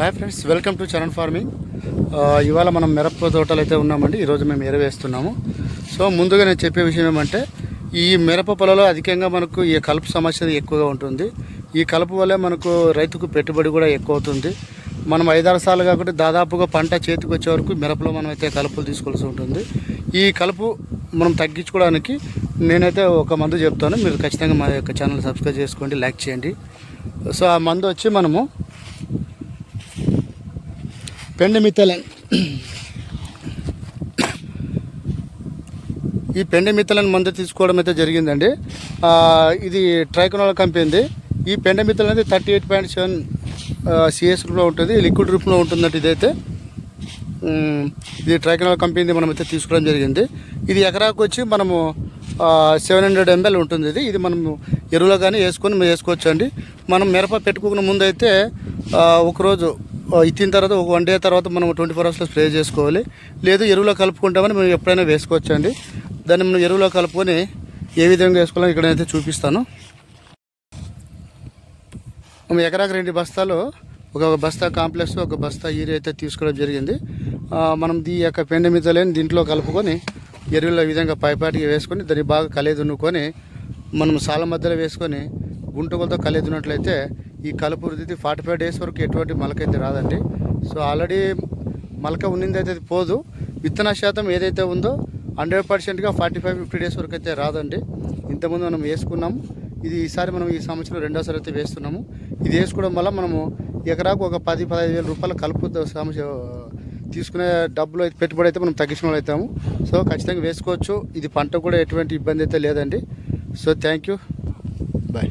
Hi friends welcome to Charan farming ఇవాళ మనం మిరప తోటలు అయితే ఉన్నామండి. ఈరోజు మేము ఎరవేస్తున్నాము. సో ముందుగా నేను చెప్పే విషయం ఏమంటే ఈ మిరప పొలంలో అధికంగా మనకు ఈ కలుపు సమస్య ఎక్కువగా ఉంటుంది. ఈ కలుపు వల్లే మనకు రైతుకు పెట్టుబడి కూడా ఎక్కువ అవుతుంది. మనం ఐదారు సార్లు కాకుండా దాదాపుగా పంట చేతికి వచ్చే వరకు మిరపలో మనం అయితే కలుపులు తీసుకోవాల్సి ఉంటుంది. ఈ కలుపు మనం తగ్గించుకోవడానికి నేనైతే ఒక మందు చెప్తాను. మీరు ఖచ్చితంగా మా యొక్క ఛానల్ సబ్స్క్రైబ్ చేసుకోండి లైక్ చేయండి. సో ఆ మందు వచ్చి మనము పెండమిత్తలన్ ఈ పెండమిత్తలను మందు తీసుకోవడం అయితే జరిగిందండి. ఇది ట్రైకోనాల్ కంపెనీది. ఈ పెండమిత్తల్ అనేది thirty eight point seven CS రూపంలో ఉంటుంది లిక్విడ్ రూపంలో ఉంటుందంటే ఇదైతే. ఇది ట్రైకనాల్ కంపెనీ మనం అయితే తీసుకోవడం జరిగింది. ఇది ఎకరాకు వచ్చి మనము సెవెన్ హండ్రెడ్ ఎంఎల్ ఉంటుంది ఇది. ఇది మనం ఎరువులో కానీ వేసుకొని వేసుకోవచ్చు అండి మనం మిరప పెట్టుకున్న ముందు అయితే ఒకరోజు ఇచ్చిన తర్వాత ఒక వన్ డే తర్వాత మనం ట్వంటీ ఫోర్ అవర్స్లో స్ప్రే చేసుకోవాలి. లేదు ఎరువులో కలుపుకుంటామని మేము ఎప్పుడైనా వేసుకోవచ్చు అండి దాన్ని మనం ఎరువులో కలుపుకొని ఏ విధంగా వేసుకోవాలో ఇక్కడైతే చూపిస్తాను. మనం ఎకరాకు రెండు బస్తాలు ఒక బస్తా కాంప్లెక్స్ ఒక బస్తా ఈరి అయితే తీసుకోవడం జరిగింది. మనం దీ యొక్క పెండ మిద్దలేని దీంట్లో కలుపుకొని ఎరువుల విధంగా పైపాటికి వేసుకొని దాన్ని బాగా కలిదున్నుకొని మనం సాల మధ్యలో వేసుకొని గుంటకులతో కలిదున్నట్లయితే ఈ కలుపు వృద్ధి ఫార్టీ ఫైవ్ డేస్ వరకు ఎటువంటి మొలకైతే రాదండి. సో ఆల్రెడీ మొలక ఉన్నింది అయితే అది పోదు. విత్తన శాతం ఏదైతే ఉందో హండ్రెడ్ పర్సెంట్గా ఫార్టీ ఫైవ్ ఫిఫ్టీ డేస్ వరకు అయితే రాదండి. ఇంతకుముందు మనం వేసుకున్నాము ఇది ఈసారి మనం ఈ సంవత్సరం రెండోసారి అయితే వేస్తున్నాము. ఇది వేసుకోవడం వల్ల మనము ఎకరాకు ఒక పది పదహైదు వేల రూపాయల కలుపు సమస్య తీసుకునే డబ్బులు అయితే పెట్టుబడి అయితే మనం తగ్గించిన అవుతాము సో ఖచ్చితంగా వేసుకోవచ్చు. ఇది పంట కూడా ఎటువంటి ఇబ్బంది అయితే లేదండి. So thank you. బాయ్.